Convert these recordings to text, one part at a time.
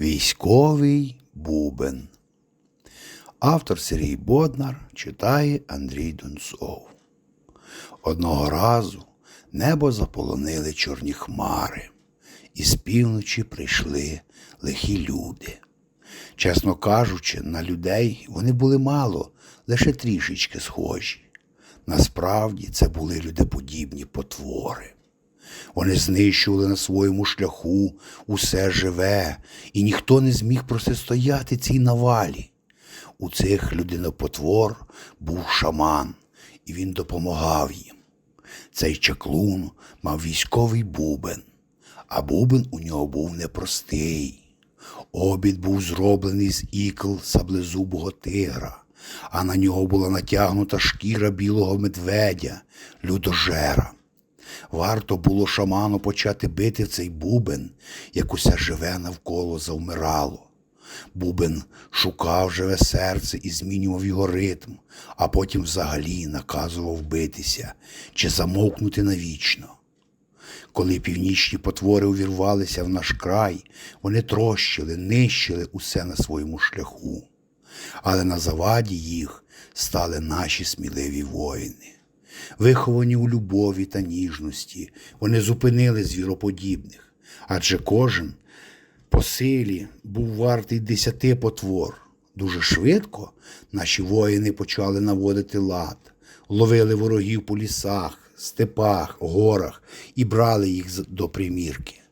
Військовий бубен. Автор Сергій Боднар читає Андрій Донцов. Одного разу небо заполонили чорні хмари, і з півночі прийшли лихі люди. Чесно кажучи, на людей вони були мало, лише трішечки схожі. Насправді це були людеподібні потвори. Вони знищували на своєму шляху усе живе, і ніхто не зміг протистояти цій навалі. У цих людинопотвор був шаман, і він допомагав їм. Цей чаклун мав військовий бубен, а бубен у нього був непростий. Обід був зроблений з ікл саблезубого тигра, а на нього була натягнута шкіра білого медведя, людожера. Варто було шаману почати бити в цей бубен, як усе живе навколо завмирало. Бубен шукав живе серце і змінював його ритм, а потім взагалі наказував битися чи замовкнути навічно. Коли північні потвори увірвалися в наш край, вони трощили, нищили усе на своєму шляху. Але на заваді їх стали наші сміливі воїни. Виховані у любові та ніжності, вони зупинили звіроподібних, адже кожен по силі був вартий десяти потвор. Дуже швидко наші воїни почали наводити лад, ловили ворогів по лісах, степах, горах і брали їх до примірки.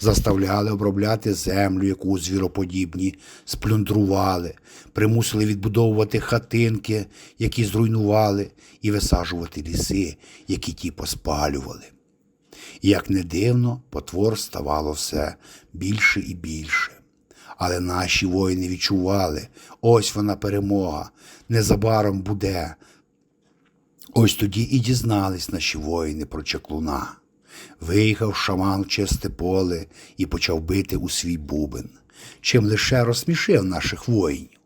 Заставляли обробляти землю, яку звіроподібні сплюндрували, примусили відбудовувати хатинки, які зруйнували, і висаджувати ліси, які ті поспалювали. Як не дивно, потвор ставало все більше і більше. Але наші воїни відчували, ось вона перемога, незабаром буде. Ось тоді і дізнались наші воїни про чаклуна. Виїхав шаман в чисте поле і почав бити у свій бубен, чим лише розсмішив наших воїнів.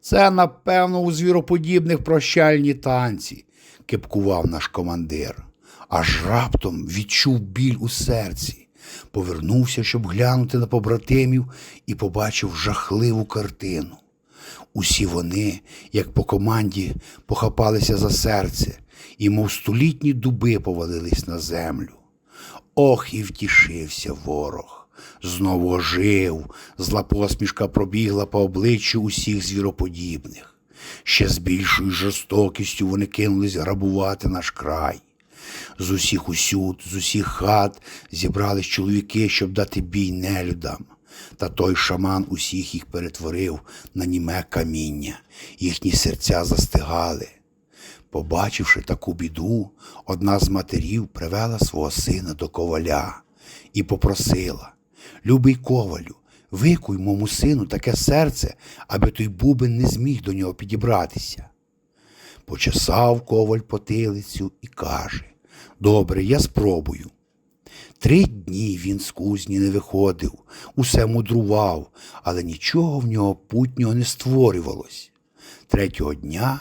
Це, напевно, у звіроподібних прощальні танці, кепкував наш командир. Аж раптом відчув біль у серці, повернувся, щоб глянути на побратимів, і побачив жахливу картину. Усі вони, як по команді, похапалися за серце, і, мов столітні дуби, повалились на землю. Ох, і втішився ворог. Знову ожив, зла посмішка пробігла по обличчю усіх звіроподібних. Ще з більшою жорстокістю вони кинулись грабувати наш край. З усіх усюд, з усіх хат зібрались чоловіки, щоб дати бій нелюдам. Та той шаман усіх їх перетворив на німе каміння, їхні серця застигали. Побачивши таку біду, одна з матерів привела свого сина до коваля і попросила Любий ковалю, викуй моєму сину таке серце, аби той бубен не зміг до нього підібратися. Почесав коваль потилицю і каже Добре, я спробую. Три дні він з кузні не виходив, усе мудрував, але нічого в нього путнього не створювалось. Третього дня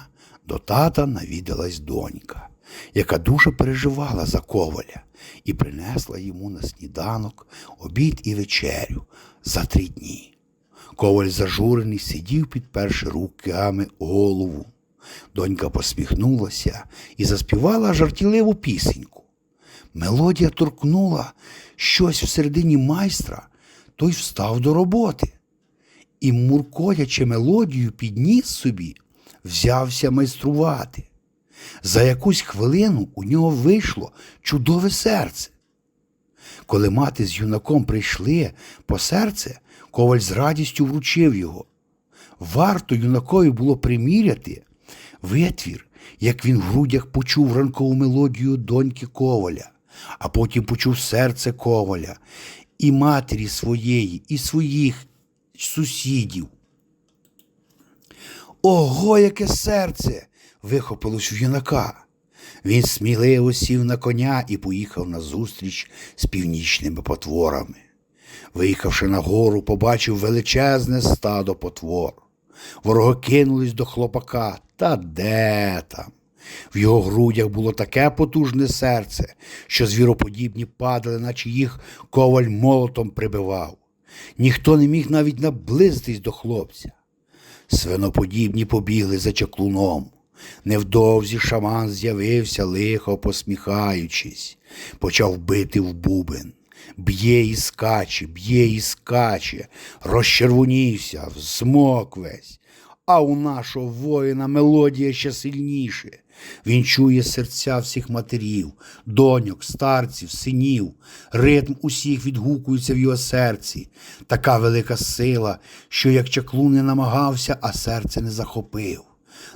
до тата навідалась донька, яка дуже переживала за коваля і принесла йому на сніданок обід і вечерю за три дні. Коваль зажурений сидів, підперши руками голову. Донька посміхнулася і заспівала жартівливу пісеньку. Мелодія торкнула щось всередині майстра, той встав до роботи. І, муркотячи мелодію, підніс собі, взявся майструвати. За якусь хвилину у нього вийшло чудове серце. Коли мати з юнаком прийшли по серце, коваль з радістю вручив його. Варто юнакові було приміряти витвір, як він в грудях почув ранкову мелодію доньки коваля, а потім почув серце коваля, і матері своєї, і своїх сусідів. Ого, яке серце! вихопилось в юнака. Він сміливо сів на коня і поїхав на зустріч з північними потворами. Виїхавши на гору, побачив величезне стадо потвор. Вороги кинулись до хлопака, та де там? В його грудях було таке потужне серце, що звіроподібні падали, наче їх коваль молотом прибивав. Ніхто не міг навіть наблизитись до хлопця. Свиноподібні побігли за чаклуном. Невдовзі шаман з'явився, лихо посміхаючись, почав бити в бубен. Б'є і скаче, б'є і скаче, розчервонівся, взмок весь. А у нашого воїна мелодія ще сильніше. Він чує серця всіх матерів, доньок, старців, синів. Ритм усіх відгукується в його серці. Така велика сила, що як чаклун не намагався, а серце не захопив.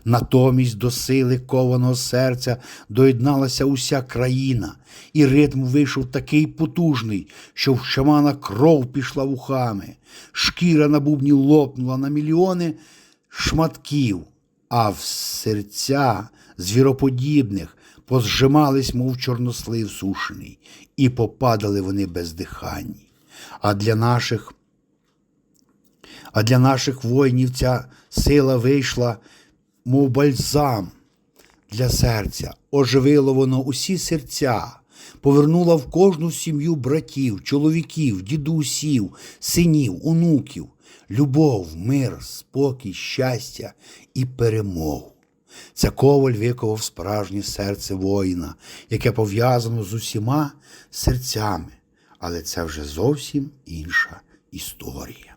Натомість до сили кованого серця доєдналася уся країна, і ритм вийшов такий потужний, що в шамана кров пішла вухами, шкіра на бубні лопнула на мільйони шматків, а в серця звіроподібних позжимались, мов чорнослив сушений, і попадали вони бездиханні. А для наших а для наших воїнів ця сила вийшла, мов бальзам для серця, оживило воно усі серця, повернула в кожну сім'ю братів, чоловіків, дідусів, синів, онуків, любов, мир, спокій, щастя і перемогу. Це коваль виковав справжнє серце воїна, яке пов'язано з усіма серцями, але це вже зовсім інша історія.